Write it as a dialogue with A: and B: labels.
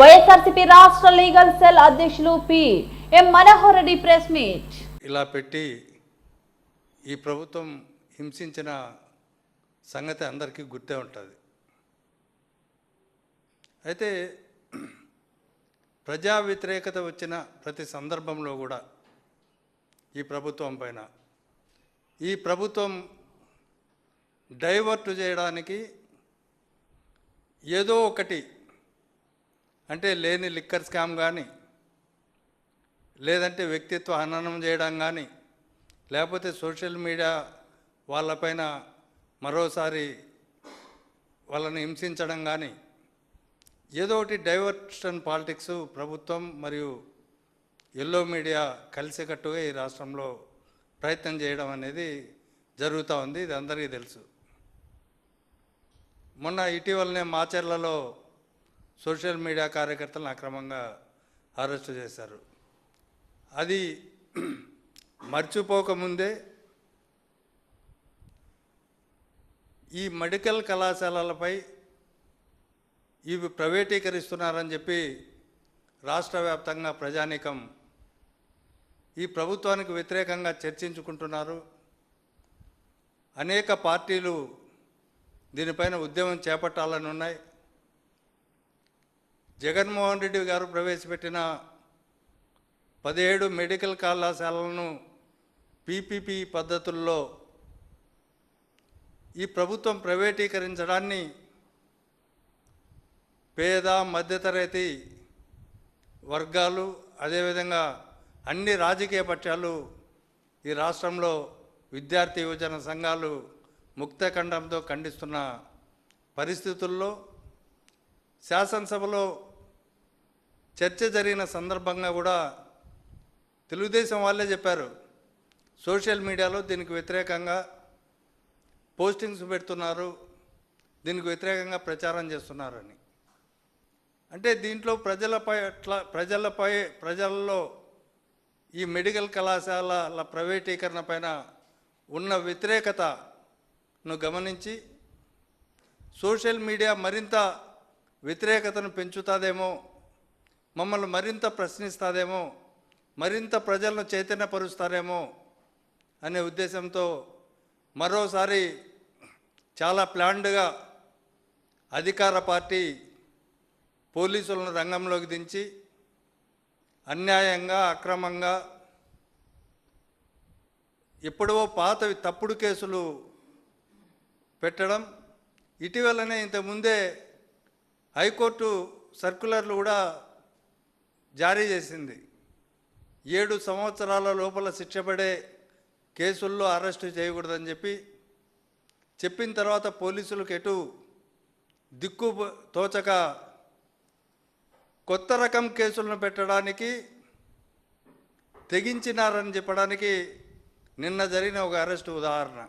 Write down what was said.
A: వైఎస్ఆర్సీపీ రాష్ట్ర legal cell అధ్యక్షులు P M Manohar Reddy press meet.
B: ఇలా పెట్టి ఈ ప్రభుత్వం హింసించిన సంగతి అందరికీ గుర్తే ఉంటుంది. అయితే ప్రజా వ్యతిరేకత వచ్చిన ప్రతి సందర్భంలో కూడా ఈ ప్రభుత్వం పైన ఈ ప్రభుత్వం డైవర్ట్ చేయడానికి ఏదో ఒకటి అంటే లేని లిక్కర్ స్కామ్ కానీ లేదంటే వ్యక్తిత్వ హననం చేయడం కానీ లేకపోతే సోషల్ మీడియా వాళ్ళపైన మరోసారి వాళ్ళని హింసించడం కానీ ఏదో ఒకటి డైవర్షన్ పాలిటిక్స్ ప్రభుత్వం మరియు ఎల్లో మీడియా కలిసికట్టుగా ఈ రాష్ట్రంలో ప్రయత్నం చేయడం అనేది జరుగుతూ ఉంది ఇది అందరికీ తెలుసు. మొన్న ఇటీవలనే మాచర్లలో సోషల్ మీడియా కార్యకర్తలను అక్రమంగా అరెస్టు చేశారు. అది మర్చిపోకముందే ఈ మెడికల్ కళాశాలలపై ఇవి ప్రైవేటీకరిస్తున్నారని చెప్పి రాష్ట్ర వ్యాప్తంగా ప్రజానీకం ఈ ప్రభుత్వానికి వ్యతిరేకంగా చర్చించుకుంటున్నారు. అనేక పార్టీలు దీనిపైన ఉద్యమం చేపట్టాలని ఉన్నాయి. జగన్మోహన్ రెడ్డి గారు ప్రవేశపెట్టిన పదిహేడు మెడికల్ కళాశాలలను పీపీపీ పద్ధతుల్లో ఈ ప్రభుత్వం ప్రైవేటీకరించడాన్ని పేద మధ్యతరగతి వర్గాలు అదేవిధంగా అన్ని రాజకీయ పక్షాలు ఈ రాష్ట్రంలో విద్యార్థి యువజన సంఘాలు ముక్తఖండంతో ఖండిస్తున్న పరిస్థితుల్లో శాసనసభలో చర్చ జరిగిన సందర్భంగా కూడా తెలుగుదేశం వాళ్ళే చెప్పారు. సోషల్ మీడియాలో దీనికి వ్యతిరేకంగా పోస్టింగ్స్ పెడుతున్నారు. దీనికి వ్యతిరేకంగా ప్రచారం చేస్తున్నారని. అంటే దీంట్లో ప్రజలపై అట్లా ప్రజలపై ప్రజల్లో ఈ మెడికల్ కళాశాలల ప్రైవేటీకరణ పైన ఉన్న వ్యతిరేకతను గమనించి సోషల్ మీడియా మరింత వ్యతిరేకతను పెంచుతుందేమో మమ్మల్ని మరింత ప్రశ్నిస్తుందేమో మరింత ప్రజలను చైతన్యపరుస్తారేమో అనే ఉద్దేశంతో మరోసారి చాలా ప్లాండ్గా అధికార పార్టీ పోలీసులను రంగంలోకి దించి అన్యాయంగా అక్రమంగా ఎప్పుడో పాత తప్పుడు కేసులు పెట్టడం ఇటీవలనే ఇంతకుముందే హైకోర్టు సర్కులర్లు కూడా జారీ చేసింది. ఏడు సంవత్సరాల లోపల శిక్షపడే కేసుల్లో అరెస్టు చేయకూడదని చెప్పి చెప్పిన తర్వాత పోలీసులకు ఎటు దిక్కు తోచక కొత్త రకం కేసులను పెట్టడానికి తెగించినారని చెప్పడానికి నిన్న జరిగిన ఒక అరెస్టు ఉదాహరణ.